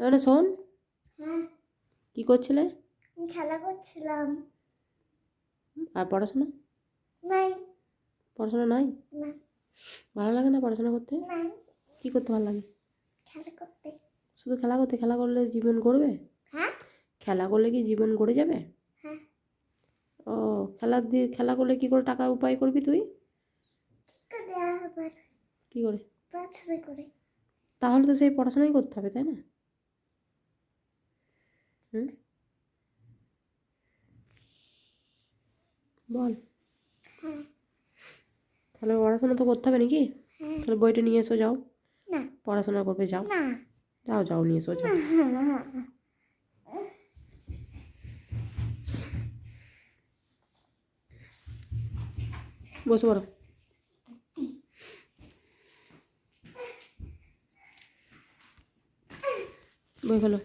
এখানে শোন। হ্যাঁ। কি করছিলে? খেলা করছিলাম। আর পড়াশোনা? নাই। পড়াশোনা নাই? না ভালো লাগে না পড়াশোনা করতে? কি করতে ভালো লাগে? খেলা করতে। শুধু খেলা করতে? খেলা করলে জীবন গড়বে? হ্যাঁ। খেলা করলে কি জীবন গড়ে যাবে? হ্যাঁ। ও খেলা দিয়ে খেলা করলে কি করে টাকা উপায় করবি তুই? কি কি করে? পড়াশোনা করে। তাহলে তো সেই পড়াশোনাই করতে হবে তাই না? হুম? বল। তাহলে পড়াশোনা তো করতে হবে নাকি? তাহলে বইটা নিয়ে এসো যাও। পড়াশোনা করবে যাও। যাও যাও নিয়ে এসো যাও। বসে পড়ো। বই খোলো।